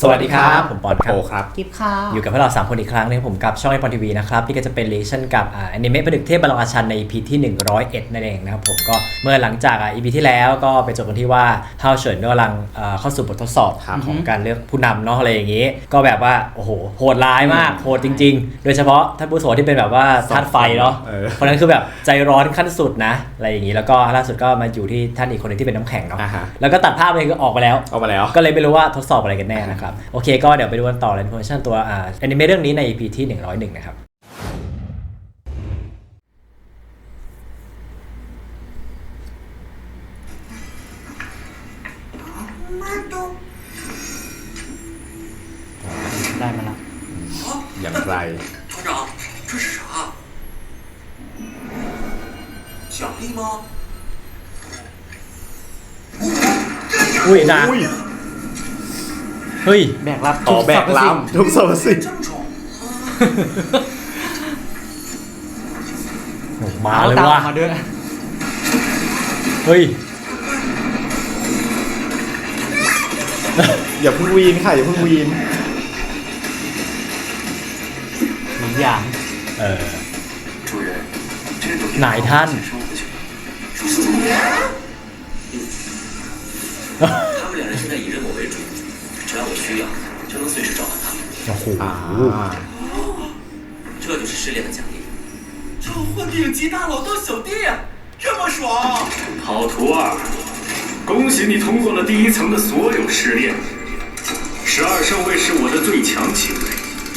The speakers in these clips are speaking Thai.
สวัสดีครับ ผมปอนครับโอครับกิฟค่ะ อยู่กับพวกเรา 3 คนอีกครั้งหนึงผมกับช่องไอปอนทีวีนะครับนี่ก็จะเป็นเลชั่นกับอ่าอนิเมะประดึกเทพบาลองอาชันใน EP ที่ 101 นั่นเองนะครับผมก็เมื่อหลังจากอ่า EP ที่แล้วก็ไปจบกันที่ว่าเฮาเฉินก็กำลังอ่าเข้าสู่บททดสอบครับของการเลือกผู้นำเนาะอะไรอย่างนี้ ก็แบบว่า โอ้โหโหดร้ายมากโหดจริง ๆ โดยเฉพาะท่านผู้โสที่เป็นแบบว่าธาตุไฟเนาะเออเพราะฉะนั้นคือแบบใจร้อนขั้นสุดนะอะไรอย่างนี้แล้วก็ล่าสุดก็มาอยู่ที่ท่านอีกคนหนึงที่เป็นน้ำแข็งเนาะอ่าฮะแล้วก็ตัดภาพไปก็ออกมาแล้วเอามาแล้ว ก็เลยไม่รู้ว่าทดสอบอะไรกันแน่นะครับครับ โอเคก็เดี๋ยวไปดูกันต่อเลยอินโฟเมชันตัวอ่าแอนิเมะเรื่องนี้ใน EP ที่ 101 นะครับได้มาแล้วอย่างไรอุ้ยนะ เฮ้ย แบกรับขอแบกรับ ทุกสรรพสิ่งมาเลยว่ะาเฮ้ย อย่าพิ่งวีนค่ะ อย่าเพิ่งวีนหนึ่งอย่างเออไหนท่าน 需要就能随时召唤他们。小虎，这就是试炼的奖励，召唤顶级大佬当小弟，这么爽！好徒儿，恭喜你通过了第一层的所有试炼。十二圣位是我的最强几为，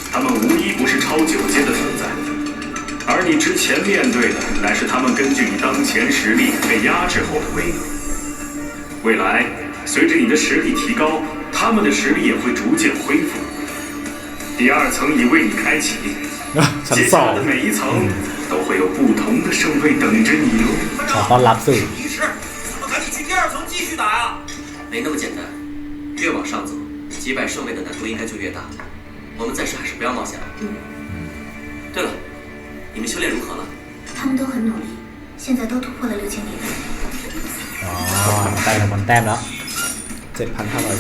他们无一不是超九阶的存在，而你之前面对的，乃是他们根据你当前实力被压制后的威能。未来随着你的实力提高。他们的实力也会逐渐恢复。第二层已为你开启，接下来的每一层都会有不同的圣位等着你哦。闯关难度，怎么可以去第二层继续打啊？没那么简单，越往上走，击败圣位的难度应该就越大。我们暂时还是不要冒险了。嗯，对了，你们修炼如何了？他们都很努力，现在都突破了六千点。ทำมันแต้มแล้ว เจ็ดพันห้าร้อย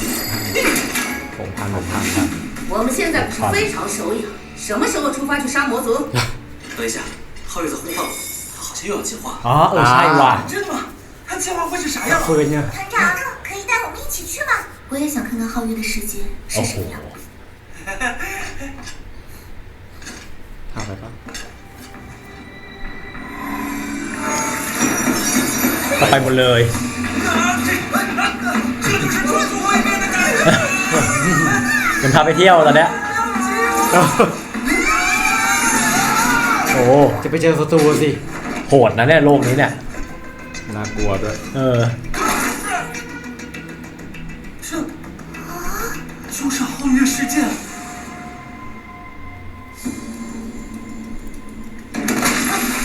หกพันหกพันครับ 我们现在可是非常手痒，什么时候出发去杀魔族？等一下，皓月在呼唤我，他好像又要进化。 อ๋อเออใช่ว่ะ 真的吗？他进化会是啥样啊？ ฟืนเนี่ย 团长，可以带我们一起去吗？我也想看看皓月的世界 โอ้ 是 โห 什么样。 ทำไปปะ ก็ไปหมดเลย พาไปเที่ยวตอนเนี้ยโอ้ จะไปเจอศัตรูสิ โหดนะเนี่ยโลกนี้เนี่ย น่ากลัวด้วย เออ 这就是皓月世界。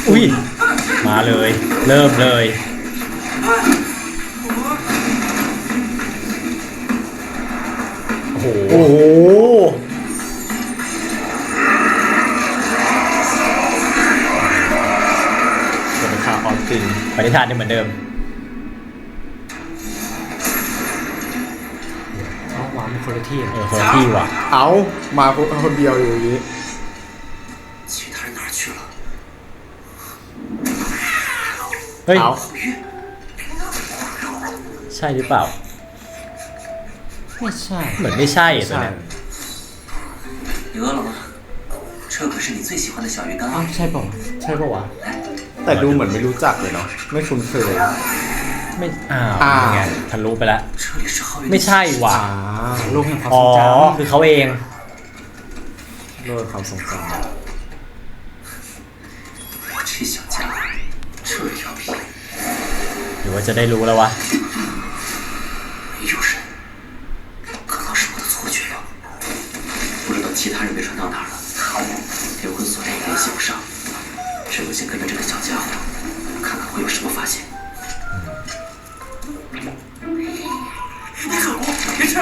อุ้ย มาเลย เริ่มเลย โอ้โหสวัสดีครัออสตินปฏิทานยังเหมือนเดิมเอาหวานคนละที่เออคนละที่ว่ะ เอามาคนเดียวอยู่นี้เฮ้ย ใช่หรือเปล่าไม่ใช่ เหมือนไม่ใช่ตัว ใช่ เนี้ย 你饿了吗？这可是你最喜欢的小鱼干 อ้าว 啊！ ใช่เปล่าใช่เปล่าวะ แต่ดูเหมือนไม่รู้จักเลยเนาะ ไม่คุ้นเคย ไม่ อ้าว อ้าว ยังไงทะลุไปแล้ว 这里是皓月的 ไม่ใช่ว่ะ อ่า โลกแห่งความ อ๋ ท อ รงจ คือเขาเอง โลกความทรงจ 我这小家伙，这调皮， หรือว่าจะได้รู้แล้ววะ 会有什么发现。别走过，别吃。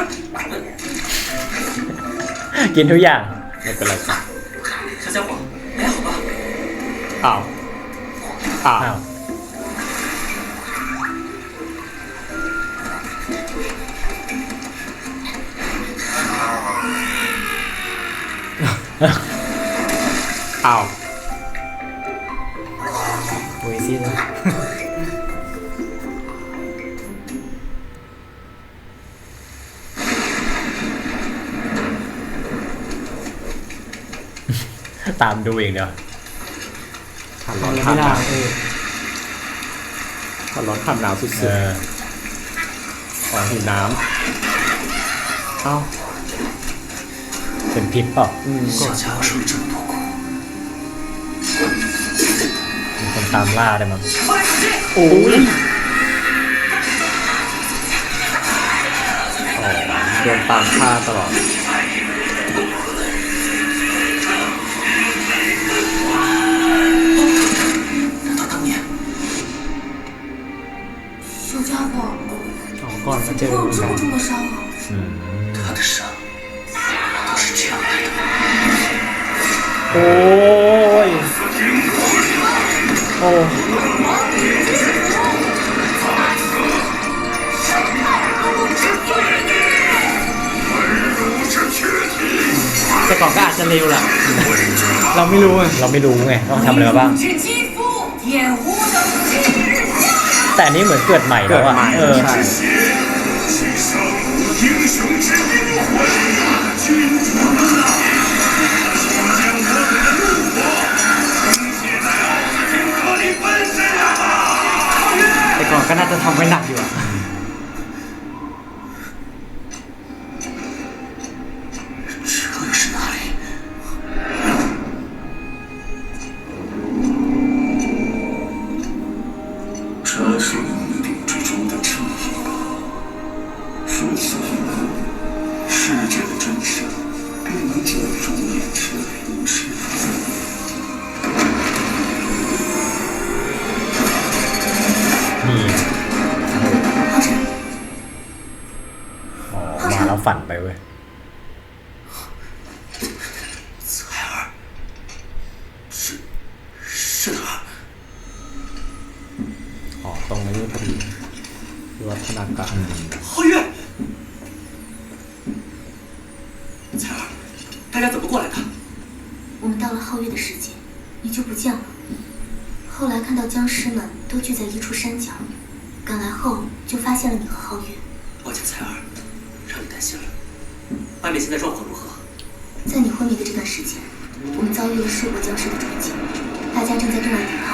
กินทุกอย่าง ำไม่เป็นไรจ้ะ 小家伙，还好吧？ อ้าวอ้าว อ้าว อ้าว โอเอซิสนะ ตามดูเองเดี๋ยวขัร้อนขับหนาวขับร้อนขับหนาวสุดๆเออขอหิวน้ำเอ้าเป็นพิษปล่าอืมกดมีคนตามล่าได้มั้งโอ้ยโดนตามฆ่าตลอด อ๋อก่อนมาเจอ 会有 กัน 这么重的伤啊！ อืม 他的伤都是这样来的？ โอ้ย โอ้ แต่ก่อนก็อาจจะเร็วแหละ เราไม่รู้ไง เราไม่รู้ไงว่าเขาทำอะไรมาบ้าง 是肌肤掩护的今日 แต่อันนี้เหมือนเกิดใหม่ เกิ แล้ว ด อ่ะ ใหม่ เออ ก็น่าจะทำไว้หนักอยู่อะ 皓月彩儿大家怎么过来的我们到了皓月的世界你就不见了。后来看到僵尸们都聚在一处山脚赶来后就发现了你和皓月。抱歉彩儿让你担心了。外面现在状况如何？在你昏迷的这段时间我们遭遇了数个僵尸的冲击大家正在重案抗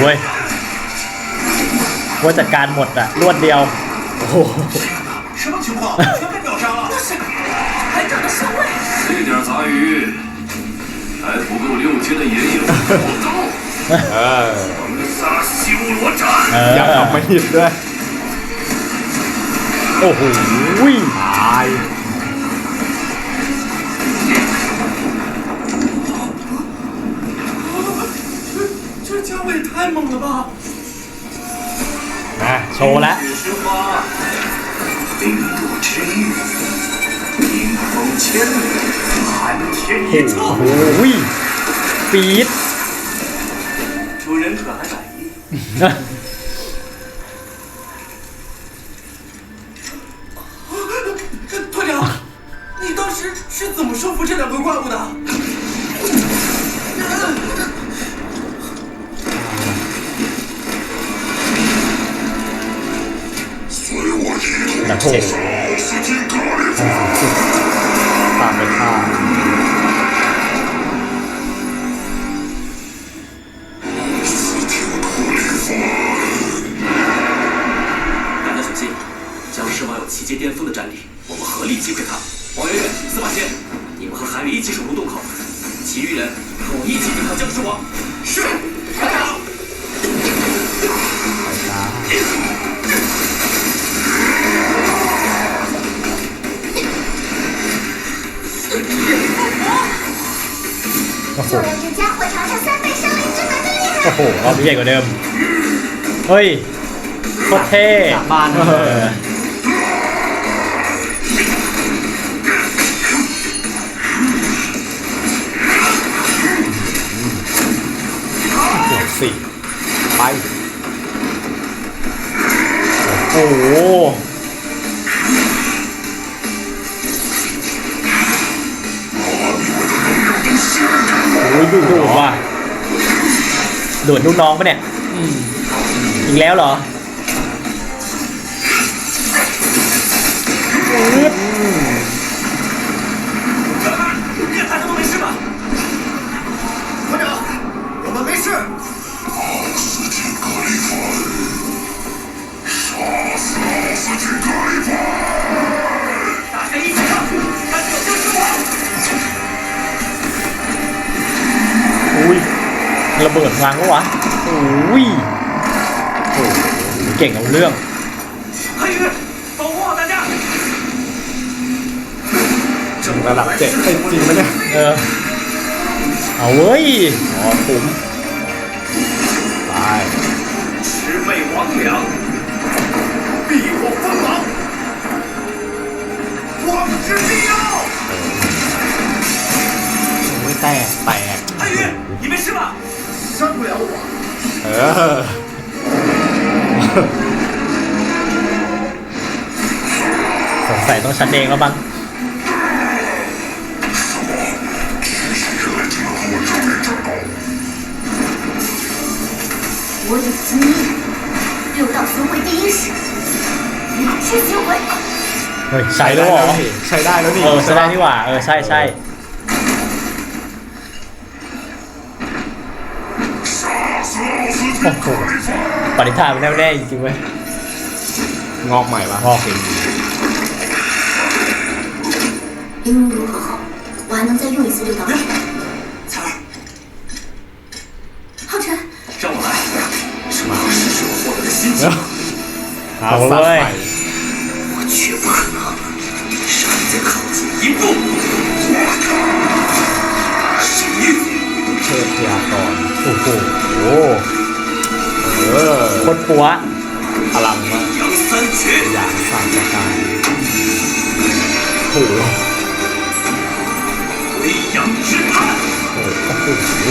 เว้ยว่าจัดการหมดอะรวดเดียว โอ้โหเอออยากกลับมาหิบด้วย โอ้โหาย 太猛了吧来从我来灵度之域天主人可还满意 แต่โหไปตามไปฆ่า รอบนี้ใหญ่กว่าเดิม เฮ้ยโคตรเท่สาบาน เออบวกสี่ไป โอ้โหโอ้ยดูดูว่ะ ดูดลูกน้องปะเนี่ย อีกแล้วเหรออึ๊ด ระเบิดพลังปะวะอุ้ยโอ้โหเก่งเอาเรื่อง 黑鱼，保护好大家！ ถึงระดับเจ็ดเอ้ยจริงไหมเนี่ย เออ เอาเว้ย อ๋อคุ้มไป 魑魅魍魉，避火锋芒，光之力耀。 สงสัยต้องชันเองแล้วบ้าง 我有经验，六道轮回第一式，哪只行为？ เฮ้ย ใช้แล้วเหรอ นี่ใช้ได้แล้วนี่ เออใช้ได้นี่หว่า เออ ใช่ใช่โอ้โหปณิธานมันแน่วแน่จริงๆเว้ย งอกใหม่ปะ งอกเอง 灵容如何后，我还能再用一次六道轮回。彩儿，浩辰，让我来，正好试试我获得的心情。 เอาเว้ย 我绝不可能让你再靠近一步。神域， เทพพยากรณ์ โอ้โห เออ โคตรปัว พลังมาก 阳三绝， อย่างสามประการโอ้โห 回阳之判。 โอ้โห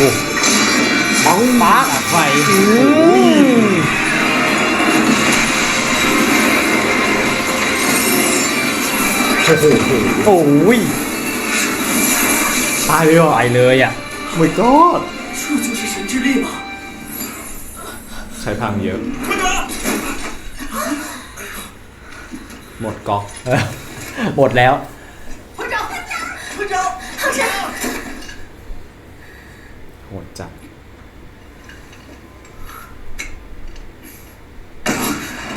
ปังปัก ไฟ โอ้โห โอ้ย ตายเลยเหรอ ไปเลยอ่ะ my god 这就是神之力吗？ ใช้พลังเยอะ 团长， หมดก๊อก เออหมดแล้ว 团长，团长，浩辰， โหดจัด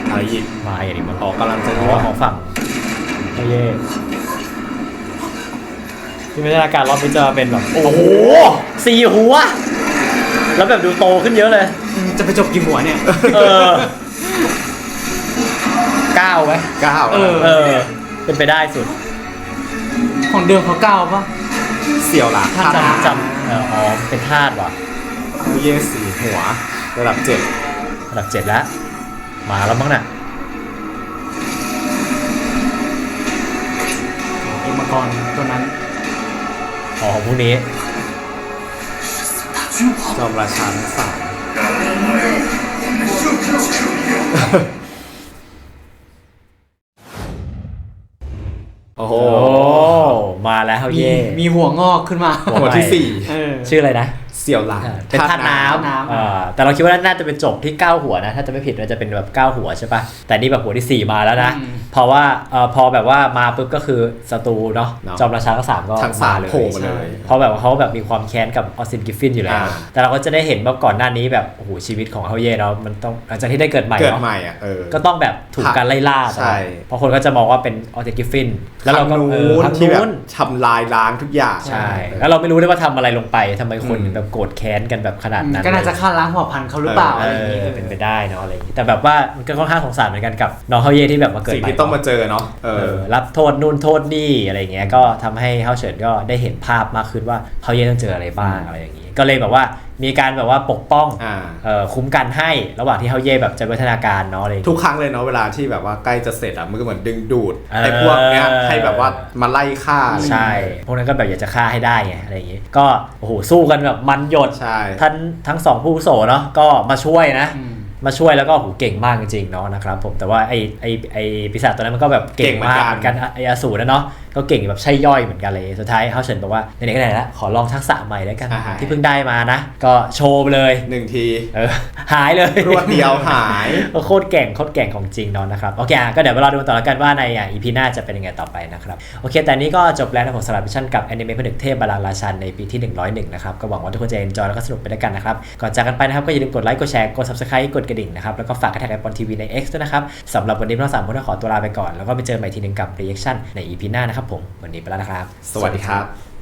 อะไรอีกมาอย่างนี้มันอ๋อกำลังจะเพรู้ราะว่าว่าของฝั่งโอเย่ที่พัฒนาการรอบนี้จะเป็นแบบ โอ้โหสี่หัว แล้วแบบดูโตขึ้นเยอะเลย จะไปจบกี่หัวเนี่ย เออเก้าไหมเก้าเออ เออ เป็นไปได้สุด ของเดิมเขาเก้าปะ เสี่ยวหลาถ้าจำจำเอ๋อเป็นธาตุว่ะผู้เย่สี่หัว ระดับเจ็ดระดับเจ็ดแล้ว มาแล้วมั้งน่ะเอ็มมังกรตัวนั้นอ๋อพวกนี้จอมราชาทั้สามโอ้โห แล้วมีเย่มีหัวงอกขึ้นมาหัวที่สี่เออชื่ออะไรนะ เสี่ยวหลานเป็นธาตุน้ธาตุน้ำำเออแต่เราคิดว่าน่าจะเป็นจบที่ 9 หัวนะ ถ้าจะไม่ผิดมันจะเป็นแบบ 9 หัวใช่ปะแต่นี่แบบหัวที่ 4 มาแล้วนะ อืม เพราะว่าเอ่อพอแบบว่ามาปุ๊บก็คือศัตรูเนาะเนาะจอมราชาทั้งสามก็ทั้งสามเลยโผล่มาเลย เพราะแบบว่าเขาแบบมีความแค้นกับออสซินกิฟฟินอยู่แล้ว อ่า แต่เราก็จะได้เห็นว่าก่อนหน้านี้แบบโอ้โหชีวิตของเฮาเย่เรามันต้องหลังจากที่ได้เกิดใหม่เกิดเนาะ ใหม่อะเออ ก็ต้องแบบถูกการไล่ล่าใช่ เพราะคนก็จะมองว่าเป็นออสซินกิฟฟิน แล้วเราก็ทางเอนู้อนทางที่แบบนู้นทำลายล้างทุกอย่างใช่ เออ แล้วเราไม่รู้ด้วยว่าทำอะไรลงไปทำไมคนอืม แบบโกรธแค้นกันแบบขนาดนั้นก็น่าจะฆ่าล้างเผ่าพันธุ์เขาหรือเปล่าเออะไรอย่างองี้เป็นไปได้เนาะอะไรอย่างงี้แต่แบบว่ามันก็ค่อนข้างสงสารเหมือนกันกับน้องเฮาเย่ที่แบบมาเกิดสิ่งใหม่ที่ต้องมาเจอเนาะเอเอออรับโทษนู่นโทษนี่อะไรอย่างเงี้ยก็ทำให้เฮาเฉินก็ได้เห็นภาพมากขึ้นว่าเฮาเย่ต้องเจออะไรบ้างอะไรอย่างงี้ ก็เลยแบบว่ามีการแบบว่าปกป้องอ่าเอ่อคุ้มกันให้ระหว่างที่เฮาเย่แบบจะวิวัฒนาการเนาะอะไรอย่างทุงี้กครั้งเลยเนาะเวลาที่แบบว่าใกล้จะเสร็จอะมันก็เหมือนดึงดูดเออไอ้พวกเนี้ยให้แบบว่ามาไล่ฆ่าอะไรอย่างใช่เงี้ยพวกนั้นก็แบบอยากจะฆ่าให้ได้ไงอะไรอย่างงี้ ก็โอ้โหสู้กันแบบมันหยดใช่ท่านทั้งสองผู้อาวุโสเนาะก็มาช่วยนะอื มมาช่วยแล้วก็โหเก่งมากจริงๆเนาะนะครับผมแต่ว่าไอไอไอปีศาจตัวนั้นมันก็แบบเก่งมากเหมือนกันไออสูรนะเนาะ ก็เก่งแบบใช่ย่อยเหมือนกันเลยสุดท้ายเฮาเฉินบอกว่าไหนๆก็ไหนละขอลองทักษะใหม่แล้วกัน อ่าฮะ ที่เพิ่งได้มานะ ก็โชว์ไปเลยหนึ่งทีเออหายเลย รวดเดียวหายก็โคตรเก่งโคตรเก่งของจริงเนาะนะครับ โอเคอะก็เดี๋ยวเราดูกันต่อแล้วกันว่าในอะ EP หน้าจะเป็นยังไงต่อไปนะครับ โอเค แต่นี้ก็จบแล้วนะผมสำหรับมิชชั่นกับแอนิเมะผนึกเทพบาลังก์ราชันในปีที่ 101 นะครับ ก็หวังว่าทุกคนจะ enjoy แล้วก็สนุกไปด้วยกันนะครับ ก่อนจากกันไปนะครับ ก็อย่าลืมกดไลค์กดแชร์กด subscribe กดกระดิ่งนะครับ แล้วก็ฝากกระแท็กไอปอนทีวีใน X ด้วยนะครับสำหรับวันนี้เราสามคนต้องขอตัวลาไปก่อนแล้วก็ไปเจอกันใหม่ทีหนึงกับ reaction ใน EP หน้านะครับผมวันนี้ไปแล้วนะครับ สวัสดีครับ